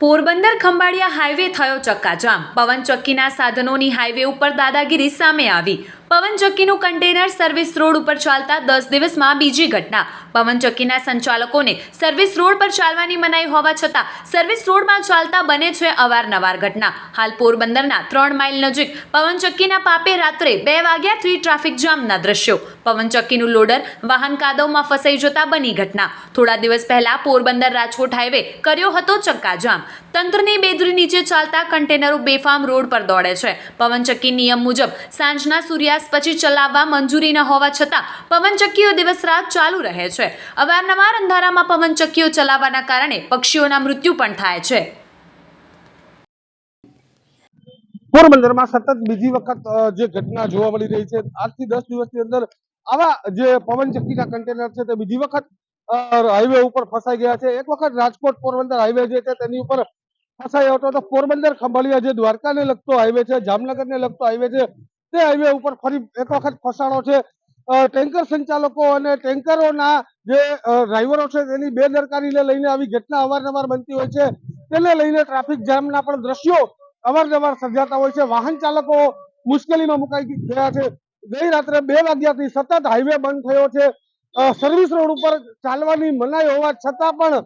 Porbandar Khambhalia highway થયો ચક્કાજામ. પવન ચક્કીના સાધનોની હાઈવે ઉપર દાદાગીરી સામે આવી. પવનચક્કીનું કન્ટેનર સર્વિસ રોડ ઉપર ચાલતા દસ દિવસમાં બીજી ઘટના. પવનચક્કીના સંચાલકોને સર્વિસ રોડ પર ચાલવાની મનાઈ હોવા છતાં સર્વિસ રોડમાં ચાલતા બને છે અવારનવાર ઘટના. હાલ પોરબંદરના ત્રણ માઇલ નજીક પવનચક્કીના પાપે રાત્રે બે વાગ્યા થ્રી ટ્રાફિક જામના દ્રશ્યો. પવનચક્કીનું લોડર વાહન કાદવમાં ફસાઈ જતા બની ઘટના. થોડા દિવસ પહેલા પોરબંદર રાજકોટ હાઈવે કર્યો હતો ચક્કાજામ તંત્રની બેદરી નીચે ચાલતા કન્ટેનરો બેફામ રોડ પર દોડે છે. પવનચક્કી નિયમ મુજબ સાંજના સૂર્યાસ્ત પછી ચલાવવા મંજૂરી ન હોવા છતાં પવનચક્કીઓ દિવસ રાત ચાલુ રહે છે. અવારનવાર અંધારામાં પવનચક્કીઓ ચલાવવાના કારણે પક્ષીઓના મૃત્યુ પણ થાય છે. પોરબંદરમાં સતત બીજી વખત જે ઘટના જોવા મળી રહી છે, આજથી દસ દિવસની અંદર આવા જે પવનચક્કીના કન્ટેનર છે તે બીજી વખત હાઈવે ઉપર ફસાઈ ગયા છે. એક વખત રાજકોટ પોરબંદર હાઈવે જે છે તેની ઉપર ફસાયો હતો. તો પોરબંદર ખંભાળિયા જે દ્વારકાને લગતો હાઈવે છે, જામનગરને લગતો હાઈવે છે તે હાઈવે ઉપર ફરી એક વખત ફસાણો છે. ટેન્કર સંચાલકો અને ટેન્કરોના જે ડ્રાઈવરો છે તેની બેદરકારીને લઈને આવી ઘટના અવારનવાર બનતી હોય છે. તેને લઈને ટ્રાફિક જામના પણ દ્રશ્યો અવારનવાર સર્જાતા હોય છે. વાહન ચાલકો મુશ્કેલીમાં મુકાઈ ગયા છે. ગઈ રાત્રે બે વાગ્યાથી સતત હાઈવે બંધ થયો છે. સર્વિસ રોડ ઉપર ચાલવાની મનાઈ હોવા છતાં પણ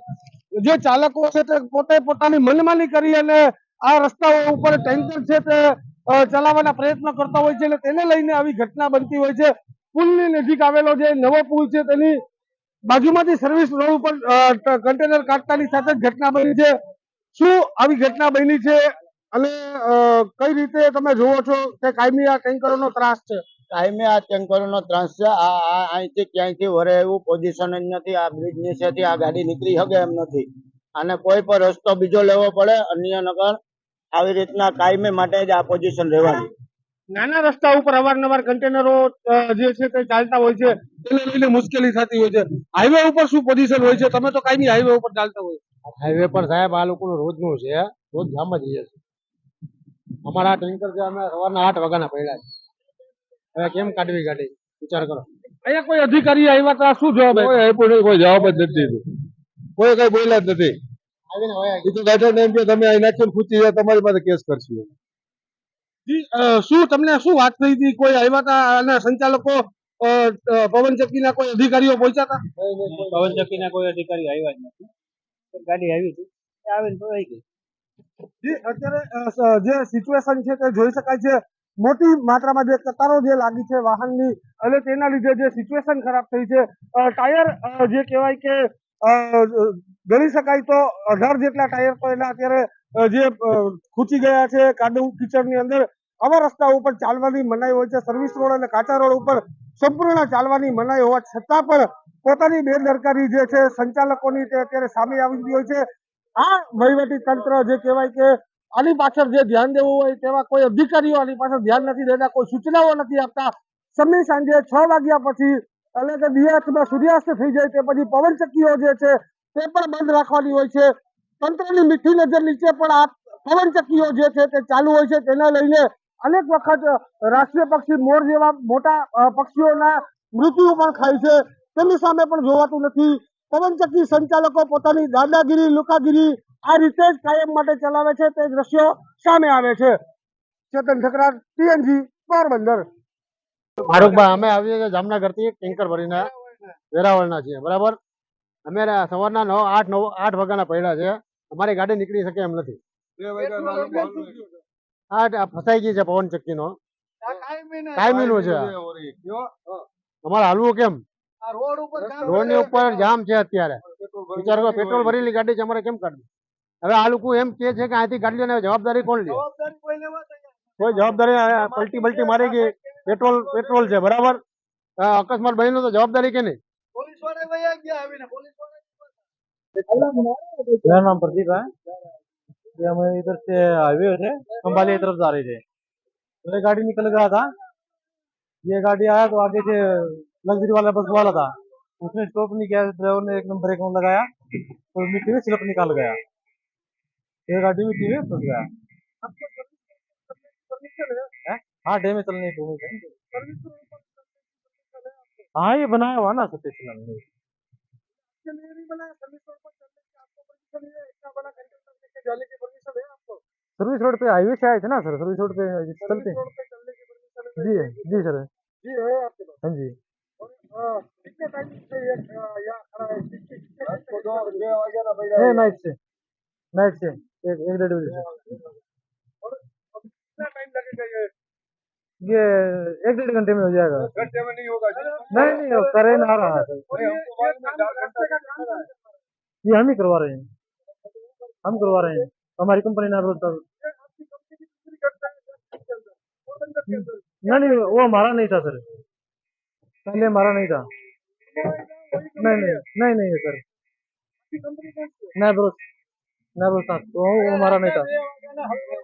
જે ચાલકો છે તે પોતે પોતાની મનમાની કરી અને આ રસ્તાઓ ઉપર ટેન્કર છે તે ચલાવવાના પ્રયત્ન કરતા હોય છે અને તેને લઈને આવી ઘટના બનતી હોય છે. પુલની નજીક આવેલો જે નવો પુલ છે તેની બાજુમાંથી સર્વિસ રોડ ઉપર કન્ટેનર કાઢતાની સાથે જ ઘટના બની છે. શું આવી ઘટના બની છે અને કઈ રીતે તમે જુઓ છો કે કાયમી આ ટેન્કરોનો ત્રાસ છે? કાયમી આ ટેન્કરોનો ત્રાસ છે. આ અહીંથી ક્યાંયથી વરે એવું પોઝિશન જ નથી. આ બ્રિજ નીચેથી આ ગાડી નીકળી શકે એમ નથી. અને કોઈ પણ રસ્તો બીજો લેવો પડે અન્ય નગર આવી રીતના કાયમી માટે જ આ પોઝિશન રહેવાની. નાના રસ્તા ઉપર અવારનવાર કન્ટેનરો જે છે તે ચાલતા હોય છે. તેને લઈને મુશ્કેલી થતી હોય છે. હાઈવે ઉપર શું પોઝિશન હોય છે? તમે તો કાયમી હાઈવે ઉપર ચાલતા હોય. હાઈવે પર સાહેબ આ લોકોનું રોજનું છે. રોજ જામ જ રહે છે અમારા ટેન્કર છે અમે સવારના આઠ વાગ્યાના પડ્યા છે. હવે કેમ કાઢવી ગાડી? વિચાર કરો. અહીંયા કોઈ અધિકારી આવ્યા તો? આ શું જવાબ કોઈ જવાબ જ નથી. કોઈ કઈ બોલ્યા જ નથી. આવીને વયા એ તો બેઠા ને એમ કે તમે અહીં નાખીને ખૂચી જાય તમારી પાસે કેસ કરશું. શું તમને શું વાત થઈ હતી? કોઈ આવ્યા હતા? અને સંચાલકો અ, અ, કોઈ અધિકારીઓ પહોંચ્યા હતા? પવનચક્કીના કોઈ અધિકારી આવ્યા જ નથી. ગાડી આવી હતી. આવીને તો ગઈ. જી અત્યારે જે સિચ્યુએશન છે તે જોઈ શકાય છે. મોટી માત્રામાં જે કતારો જે લાગી છે વાહનની અને તેના લીધે જે સિચ્યુએશન ખરાબ થઈ છે. ટાયર જે કહેવાય કે ગણી શકાય તો અઢાર જેટલા ટાયર તો એના અત્યારે જે ખૂચી ગયા છે કાદવ કીચડની અંદર, આવા રસ્તા ઉપર ચાલવાની મનાઈ હોય છે. સર્વિસ રોડ અને કાચા રોડ ઉપર સંપૂર્ણ ચાલવાની મનાઈ હોવા છતાં પણ પોતાની બેદરકારી જે છે, સંચાલકોની તે અત્યારે સામે આવી ગઈ હોય છે. આ વહીવટી તંત્ર જે કહેવાય કે આની પાછળ જે ધ્યાન દેવું હોય તેવા કોઈ અધિકારીઓ આની પાછળ ધ્યાન નથી દેતા, કોઈ સૂચનાઓ નથી આપતા. સમય સાંજે છ વાગ્યા પછી એટલે કે દિવસમાં સૂર્યાસ્ત થઈ જાય તે પછી પવનચક્કીઓ જે છે, તે પણ બંધ રાખવાની હોય છે. તંત્રની મીઠી નજર નીચે પણ આ પવનચક્કીઓ જે છે, તે ચાલુ હોય છે. તેને લઈને અનેક વખત રાષ્ટ્રીય પક્ષી મોર જેવા મોટા પક્ષીઓના મૃત્યુ પણ ખાય છે. તેની સામે પણ જોવાતું નથી. પવનચક્કી સંચાલકો પોતાની દાદાગીરી લુકાગીરી આ રીતે જ કાયમ માટે ચલાવે છે. તે દ્રશ્યો સામે આવે છે. ચેતન ઠકરાર ટીએનજી પોરબંદર. ફારૂકભાઈ અમે આવીએ છીએ જામનગરથી ટેન્કર ભરીને. વેરાવળના છીએ બરાબર? અમે સવારના નવ આઠ નવ આઠ વાગ્યાના પડ્યા છે. અમારી ગાડી નીકળી શકે એમ નથી. આ ફસાઈ ગઈ છે પવન ચક્કી નો કાયમી નું છે. અમારે હાલવું કેમ? રોડની ઉપર જામ છે અત્યારે. વિચારો પેટ્રોલ ભરેલી ગાડી છે અમારે કેમ કાઢવી? હવે આ લોકો એમ કે છે કે અહીંથી ગાડી જવાબદારી કોણ લે? કોઈ જવાબદારી પલટી બલટી મારી ગઈ. પેટ્રોલ પેટ્રોલ છે બરાબર આ અકસ્માત બની તો જવાબદારી કે નહીં मेरा नाम प्रदीप है ये हमें इधर से हाईवे से खम्बाली तरफ जा रहे थे तो ये गाड़ी निकल गया था ये गाड़ी आया तो आगे से लग्जरी वाला बस वाला था उसने स्टॉप नहीं किया ड्राइवर ने एकदम ब्रेक ऑन लगाया तो मिट्टी में स्लिप निकाल गया ये गाड़ी मिट्टी में फंस गया हैं? हाँ डे में चलने की हाँ ये बनाया हुआ ना सतीश ने सर्विस रोड है पे हाईवे से आए थे ना सर सर्विस रोड पे चलते जी जी सर। जी है आपके पास। हाँ जी। कितने टाइम से ये यहाँ खड़ा है कितने नाइट से नाइट से एक एक डेढ़ बजे से। और कितना टाइम लगेगा ये? ये एक डेढ़ घंटे में हो जाएगा घंटे में नहीं होगा नहीं नहीं करेंट आ रहा है ये हम ही करवा रहे हैं हम करवा रहे हैं हमारी कंपनी ना रोज नहीं वो हमारा नहीं था सर पहले हमारा नहीं था नहीं नहीं नहीं नहीं सर ना ब्रोस ना वो हमारा नहीं था